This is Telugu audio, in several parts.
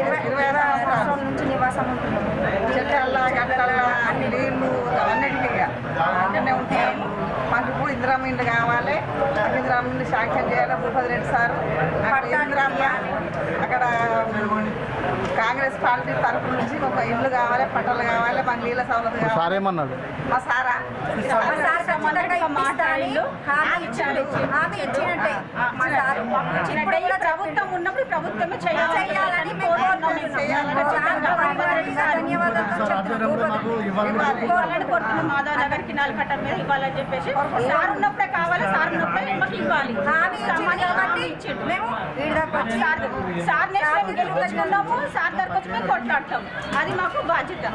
ఇరవై ఇరవై నుంచి నివాసం ఉంటున్నాము. చెట్ల గట్టల అన్ని నీళ్ళు అన్నింటికి అక్కడనే ఉంటే మాకు ఇప్పుడు కావాలి. శాంక్షన్ చేయాలి. భూపతి రెడ్డి సార్. అక్కడ అక్కడ కాంగ్రెస్ పార్టీ తరపు నుంచి ఒక ఇల్లు కావాలి పట్టలు కావాలి మాకు నీళ్ళ సౌలభ్యం కావాలి. మా సారా? ప్రభుత్వం ఉన్నప్పుడు ప్రభుత్వమే చేయాలి. ఇవ్వాలని కోరుతున్నాం మాధవ్ నగర్కి నాలుగట్ట మీద ఇవ్వాలని చెప్పేసి సార్ ఉన్నప్పుడే కావాలి సార్ ఉన్నప్పుడే మాకు ఇవ్వాలి సార్ సార్ సార్ దగ్గరకు వచ్చి మేము కొట్లాడతాం అది మాకు బాధ్యత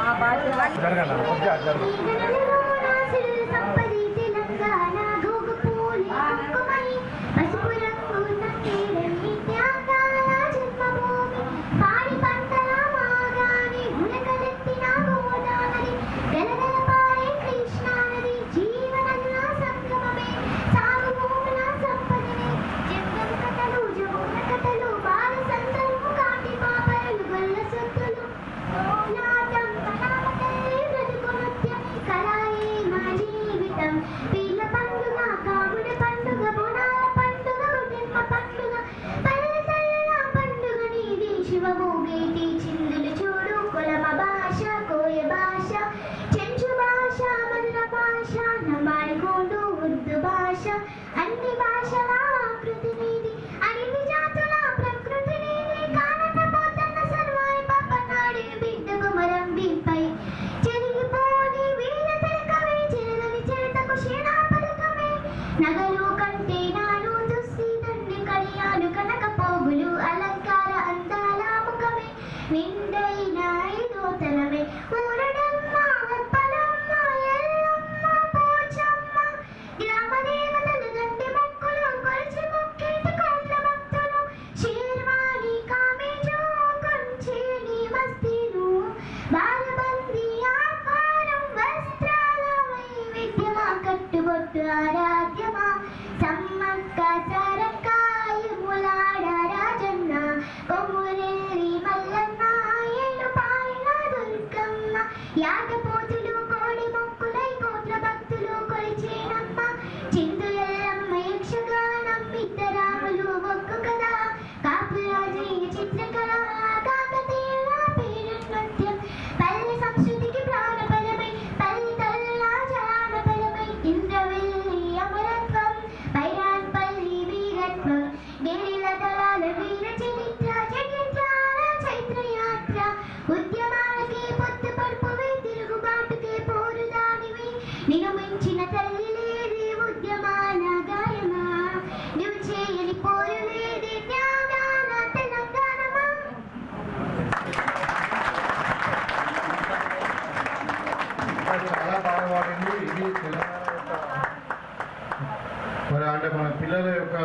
అంటే మన పిల్లల యొక్క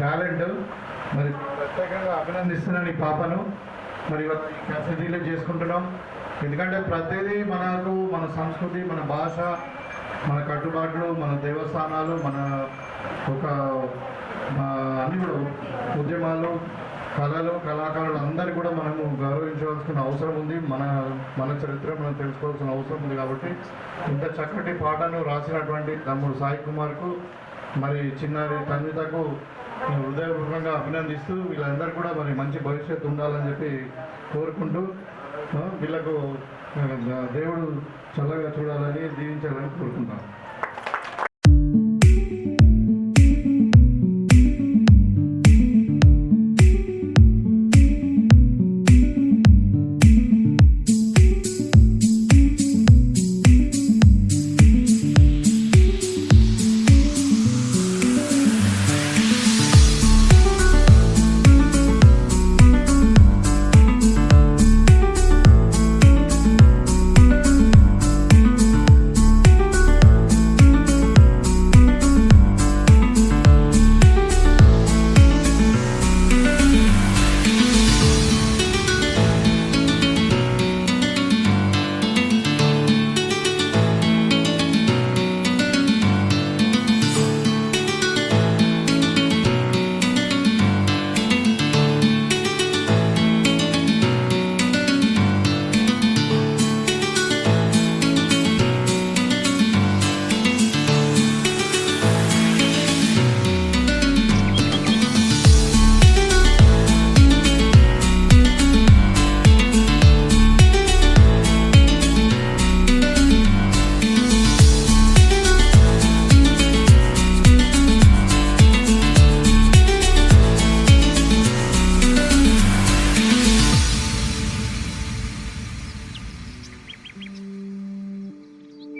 టాలెంట్. మరి ప్రత్యేకంగా అభినందిస్తున్నాను ఈ పాపను. మరి ఇవాళ చేసుకుంటున్నాం. ఎందుకంటే ప్రతిదీ మనకు మన సంస్కృతి మన భాష మన కట్టుబాట్లు మన దేవస్థానాలు మన ఒక అన్ని కూడా ఉద్యమాలు కళలు కళాకారులు అందరినీ కూడా మనము గౌరవించవలసిన అవసరం ఉంది. మన మన చరిత్ర మనం తెలుసుకోవాల్సిన అవసరం ఉంది కాబట్టి ఇంత చక్కటి పాటను రాసినటువంటి తమ్ముడు సాయి కుమార్కు మరి చిన్నారి తన్వితకు నేను హృదయపూర్వకంగా అభినందిస్తూ వీళ్ళందరూ కూడా మరి మంచి భవిష్యత్తు ఉండాలని చెప్పి కోరుకుంటూ వీళ్ళకు దేవుడు చల్లగా చూడాలని దీవించాలని కోరుకుంటాను